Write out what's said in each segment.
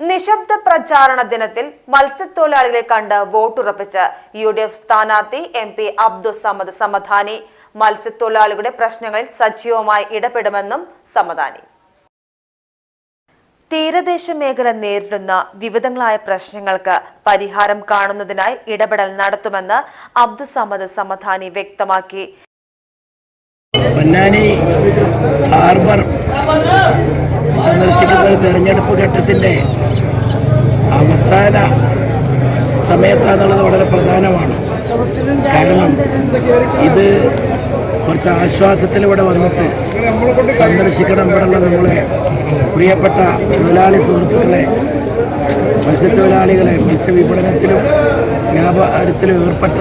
നിശബ്ദ പ്രചാരണ ദിനത്തിൽ മത്സ്യത്തൊഴിലാളികളെ കണ്ട് വോട്ടുറപ്പിച്ച് യു ഡി എഫ് സ്ഥാനാർത്ഥി എം പി അബ്ദുൾ സമദ് സമധാനി. മത്സ്യത്തൊഴിലാളികളുടെ പ്രശ്നങ്ങളിൽ സജീവമായി ഇടപെടുമെന്നും സമധാനി തീരദേശ മേഖല നേരിടുന്ന വിവിധങ്ങളായ പ്രശ്നങ്ങൾക്ക് പരിഹാരം കാണുന്നതിനായി ഇടപെടൽ നടത്തുമെന്ന് അബ്ദുൾ സമദ് സമധാനി വ്യക്തമാക്കി. സന്ദർശിക്കുന്നത് തെരഞ്ഞെടുപ്പ് ഘട്ടത്തിന്റെ അവസാന സമയത്താണെന്നുള്ളത് വളരെ പ്രധാനമാണ്. കാരണം ഇത് കുറച്ച് ആശ്വാസത്തിലൂടെ വന്നിട്ട് സന്ദർശിക്കണം ഇവിടെയുള്ള നമ്മളെ പ്രിയപ്പെട്ട തൊഴിലാളി സുഹൃത്തുക്കളെ മത്സ്യത്തൊഴിലാളികളെ മത്സ്യവിപണനത്തിലും വ്യാപാരത്തിലും ഏർപ്പെട്ട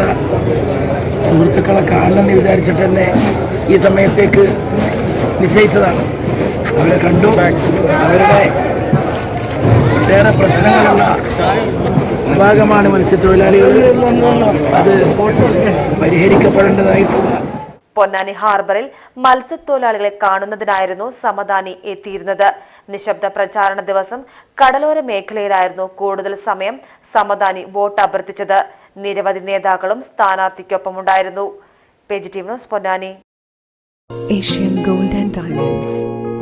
സുഹൃത്തുക്കളെ കാണണമെന്ന് വിചാരിച്ചിട്ട് തന്നെ ഈ സമയത്തേക്ക് നിശ്ചയിച്ചതാണ്. അവരെ കണ്ടു. അവരുടെ ഒട്ടേറെ പ്രശ്നങ്ങളുള്ള വിഭാഗമാണ് മത്സ്യത്തൊഴിലാളികൾ. അത് പരിഹരിക്കപ്പെടേണ്ടതായിട്ടുള്ള പൊന്നാനി ഹാർബറിൽ മത്സ്യത്തൊഴിലാളികളെ കാണുന്നതിനായിരുന്നു സമദാനി എത്തിയിരുന്നത്. നിശബ്ദ പ്രചാരണ ദിവസം കടലോര മേഖലയിലായിരുന്നു കൂടുതൽ സമയം സമദാനി വോട്ട് അഭ്യർത്ഥിച്ചത്. നിരവധി നേതാക്കളും സ്ഥാനാർത്ഥിക്കൊപ്പമുണ്ടായിരുന്നു. News Ponnani. Asian gold and diamonds.